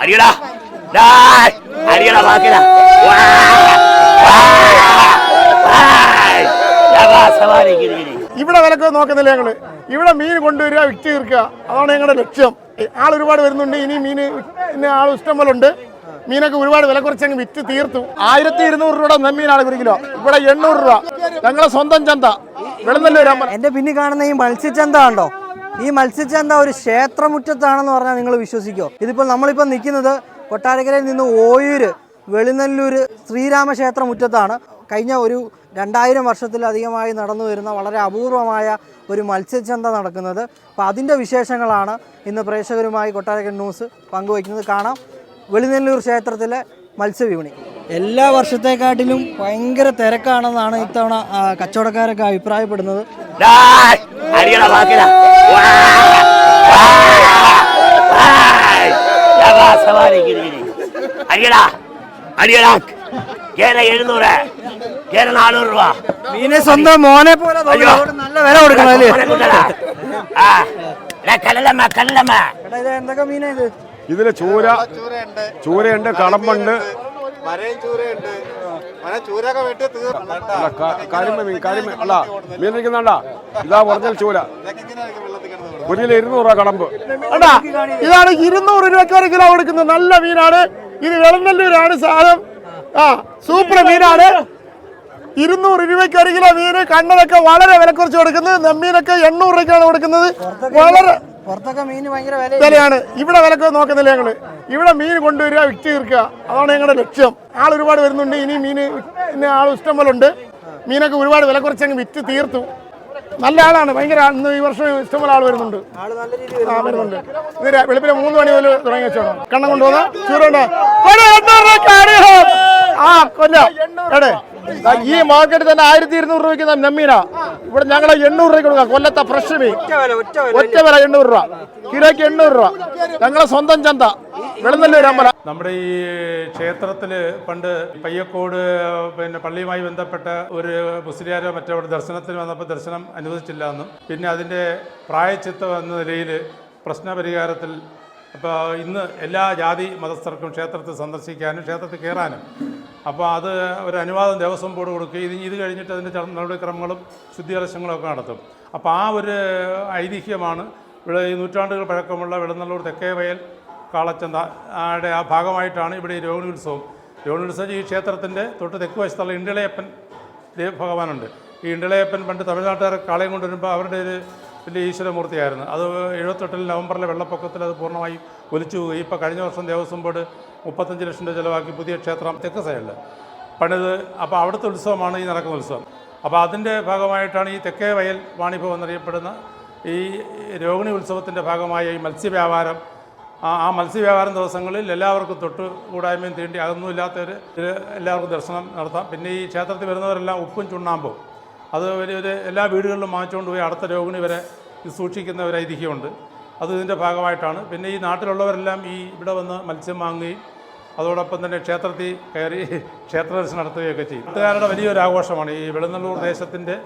അടിയടാ. ഡായ് അടിയടാ ബാക്കിടാ വാ വാ വായ് യവാ സവാരി ഗിരി ഗിരി. ഇവിടെ വിലക്ക് നോക്കുന്നില്ല ഞങ്ങൾ. ഇവിടെ മീൻ കൊണ്ടുവരിക വിറ്റ് തീർക്കുക. അതാണ് ഞങ്ങളുടെ ലക്ഷ്യം. ആൾ ഒരുപാട് വരുന്നുണ്ട്. ഇനി മീൻ ഇന്ന് ആൾ ഇഷ്ടം പോലെ ഉണ്ട്. മീനൊക്കെ ഒരുപാട് വില കുറച്ച് അങ്ങ് വിറ്റ് തീർത്തു. ആയിരത്തി ഇരുന്നൂറ് രൂപയുടെ നെമ്മീനാണ് ഒരു കിലോ. ഇവിടെ എണ്ണൂറ് രൂപ. ഞങ്ങളെ സ്വന്തം ചന്ത. വെളുന്നല്ലൂർ എന്റെ പിന്നെ കാണുന്ന ഈ മത്സ്യച്ചന്ത ഉണ്ടോ ഈ മത്സ്യച്ചന്ത ഒരു ക്ഷേത്രമുറ്റത്താണെന്ന് പറഞ്ഞാൽ നിങ്ങൾ വിശ്വസിക്കോ. ഇതിപ്പോൾ നമ്മളിപ്പോൾ നിൽക്കുന്നത് കൊട്ടാരക്കരയിൽ നിന്ന് ഓയൂര് വെളിനല്ലൂര് ശ്രീരാമക്ഷേത്ര മുറ്റത്താണ് കഴിഞ്ഞ ഒരു രണ്ടായിരം വർഷത്തിലധികമായി നടന്നു വരുന്ന വളരെ അപൂർവമായ ഒരു മത്സ്യച്ചന്ത നടക്കുന്നത്. അപ്പോൾ അതിന്റെ വിശേഷങ്ങളാണ് ഇന്ന് പ്രേക്ഷകരുമായി കൊട്ടാരക്കര ന്യൂസ് പങ്കുവയ്ക്കുന്നത്. കാണാം വെളിനെല്ലൂർ ക്ഷേത്രത്തിലെ മത്സ്യവിപണി. എല്ലാ വർഷത്തെക്കാട്ടിലും ഭയങ്കര തിരക്കാണെന്നാണ് ഇത്തവണ കച്ചവടക്കാരൊക്കെ അഭിപ്രായപ്പെടുന്നത്. അടിയടാ ബാക്കിടാ വാ വാ വായ് യവാ സവാരി ഗിരി ഗിരി അടിയടാ അടിയടാ കേര എഴുന്നൂറ് കേര നാനൂറ് രൂപ മീനെ സ്വന്തം മോനെ പോലെ നല്ല വില കൊടുക്കണം ഇതിൽ ചൂര ചൂരയുണ്ട്. കളമ്പുണ്ട് മരയും ചൂരയുണ്ട്. മര ചൂരൊക്കെ വെട്ടി തീർന്നു കരിമ മീൻ കരിമ അല്ല മീൻ നിൽക്കുന്നുണ്ട ഇതാ ഒറിജിനൽ ചൂര. ഒരു കിലോ ഇരുന്നൂറ് രൂപ കടമ്പ്. അണ്ടാ ഇതാണ് ഇരുന്നൂറ് രൂപയ്ക്ക് ഒരു കിലോ കൊടുക്കുന്നത്. നല്ല മീനാണ്. ഇത് വെളനല്ലൂരാണ് സാധനം. ആ സൂപ്പർ മീനാണ്. ഇരുന്നൂറ് രൂപയ്ക്ക് ഒരു കിലോ മീന് കണ്ണതൊക്കെ വളരെ വില കുറച്ച് കൊടുക്കുന്നത് നെമ്മീനൊക്കെ എണ്ണൂറ് രൂപയ്ക്കാണ് കൊടുക്കുന്നത്. വളരെ പുറത്തൊക്കെ ഭയങ്കര വില വിലയാണ്. ഇവിടെ വിലക്ക് നോക്കുന്നില്ല ഞങ്ങൾ. ഇവിടെ മീൻ കൊണ്ടുവരിക വിറ്റ് തീർക്കുക. അതാണ് ഞങ്ങളുടെ ലക്ഷ്യം. ആൾ ഒരുപാട് വരുന്നുണ്ട്. ഇനി മീൻ ആൾ ഇഷ്ടം പോലെ ഉണ്ട്. മീനൊക്കെ ഒരുപാട് വില കുറച്ച് അങ്ങ് വിറ്റ് തീർത്തു. നല്ല ആളാണ്. ഭയങ്കര ഇന്ന് ഈ വർഷം ഇഷ്ടംപോലെ ആൾ വരുന്നുണ്ട്. ആ വരുന്നുണ്ട്. ഇത് വെളുപ്പിനെ മൂന്ന് മണി മുതൽ തുടങ്ങി വെച്ചോണം കണ്ണം കൊണ്ടുപോകുന്ന ചൂടുണ്ട്. ആ കൊല്ല. എടേ ഈ മാർക്കറ്റിൽ തന്നെ ആയിരത്തി ഇരുന്നൂറ് രൂപയ്ക്ക് നമ്മീന. ഇവിടെ ഞങ്ങൾ എണ്ണൂറ് രൂപയ്ക്ക് കൊടുക്കാം. കൊല്ലത്തെ ഫ്രഷ് മീൻ. ഒറ്റ വില എണ്ണൂറ് രൂപ. കിലോയ്ക്ക് എണ്ണൂറ് രൂപ. ഞങ്ങളെ സ്വന്തം ചന്ത. വെളുന്നല്ലൂർ അമ്പല. നമ്മുടെ ഈ ക്ഷേത്രത്തിൽ പണ്ട് പയ്യക്കോട് പിന്നെ പള്ളിയുമായി ബന്ധപ്പെട്ട ഒരു മുസ്ലിയാരോ മറ്റോ അവിടെ ദർശനത്തിന് വന്നപ്പോൾ ദർശനം അനുവദിച്ചില്ല എന്നും. പിന്നെ അതിന്റെ പ്രായച്ചിത്തം എന്ന നിലയിൽ പ്രശ്നപരിഹാരത്തിൽ അപ്പോൾ ഇന്ന് എല്ലാ ജാതി മതസ്ഥർക്കും ക്ഷേത്രത്തിൽ സന്ദർശിക്കാനും ക്ഷേത്രത്തിൽ കയറാനും അപ്പോൾ അത് ഒരു അനുവാദം ദേവസ്വം ബോർഡ് കൊടുക്കുക ഇത് ഇത് കഴിഞ്ഞിട്ട് അതിന്റെ നടപടിക്രമങ്ങളും ശുദ്ധീകരണങ്ങളും ഒക്കെ നടത്തും. അപ്പോൾ ആ ഒരു ഐതിഹ്യമാണ് ഇവിടെ ഈ നൂറ്റാണ്ടുകൾ പഴക്കമുള്ള വിളനല്ലൂർ തെക്കേ വയൽ കാളച്ചന്ത ആടെ ആ ഭാഗമായിട്ടാണ് ഇവിടെ ഈ രോഹിണി ഉത്സവം. രോഹിണി ഉത്സവം ഈ ക്ഷേത്രത്തിന്റെ തൊട്ട് തെക്ക് വശത്തുള്ള ഇണ്ടിളയപ്പൻ ഭഗവാനുണ്ട്. ഈ ഇണ്ടിളയപ്പൻ പണ്ട് തമിഴ്നാട്ടുകാർ കാളയും കൊണ്ടുവരുമ്പോൾ അവരുടെ ഒരു വലിയ ഈശ്വരമൂർത്തിയായിരുന്നു. അത് എഴുപത്തെട്ടിൽ നവംബറിലെ വെള്ളപ്പൊക്കത്തിൽ അത് പൂർണമായി ഒലിച്ചു പോയി. ഇപ്പോൾ കഴിഞ്ഞ വർഷം ദേവസ്വം ബോർഡ് മുപ്പത്തഞ്ച് ലക്ഷം രൂപ ചിലവാക്കി പുതിയ ക്ഷേത്രം തെക്ക് സൈഡിൽ പണിത് അപ്പോൾ അവിടുത്തെ ഉത്സവമാണ് ഈ നടക്കുന്ന ഉത്സവം. അപ്പോൾ അതിന്റെ ഭാഗമായിട്ടാണ് ഈ തെക്കേ വയൽ വാണിഭവം എന്നറിയപ്പെടുന്ന ഈ രോഹിണി ഉത്സവത്തിന്റെ ഭാഗമായ ഈ മത്സ്യവ്യാപാരം. ആ മത്സ്യവ്യാപാരം ദിവസങ്ങളിൽ എല്ലാവർക്കും തൊട്ട് കൂടായ്മയും തീണ്ടി അതൊന്നുമില്ലാത്തവർ എല്ലാവർക്കും ദർശനം നടത്താം. പിന്നെ ഈ ക്ഷേത്രത്തിൽ വരുന്നവരെല്ലാം ഉപ്പും ചുണ്ണാമ്പും. അത് ഒരു എല്ലാ വീടുകളിലും വാങ്ങിച്ചുകൊണ്ട് പോയി അടുത്ത രോഹിണി വരെ സൂക്ഷിക്കുന്ന ഒരു ഐതിഹ്യമുണ്ട് അത് ഇതിന്റെ ഭാഗമായിട്ടാണ്. പിന്നെ ഈ നാട്ടിലുള്ളവരെല്ലാം ഈ ഇവിടെ വന്ന് മത്സ്യം വാങ്ങുകയും അതോടൊപ്പം തന്നെ ക്ഷേത്രത്തിൽ കയറി ക്ഷേത്ര ദർശനം നടത്തുകയൊക്കെ ചെയ്യും. നാട്ടുകാരുടെ വലിയൊരു ആഘോഷമാണ്. ഈ വെളുന്നള്ളൂർ ദേശത്തിന്റെ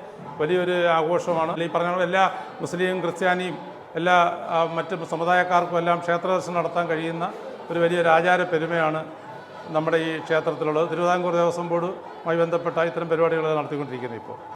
വലിയൊരു ആഘോഷമാണ്. ഈ പറഞ്ഞ എല്ലാ മുസ്ലിം ക്രിസ്ത്യാനിയും എല്ലാ മറ്റ് സമുദായക്കാർക്കും എല്ലാം ക്ഷേത്ര ദർശനം നടത്താൻ കഴിയുന്ന ഒരു വലിയൊരു ആചാര പെരുമയാണ് നമ്മുടെ ഈ ക്ഷേത്രത്തിലുള്ളത്. തിരുവിതാംകൂർ ദേവസ്വം ബോർഡുമായി ബന്ധപ്പെട്ട ഇത്തരം പരിപാടികൾ നടത്തിക്കൊണ്ടിരിക്കുന്നത് ഇപ്പോൾ.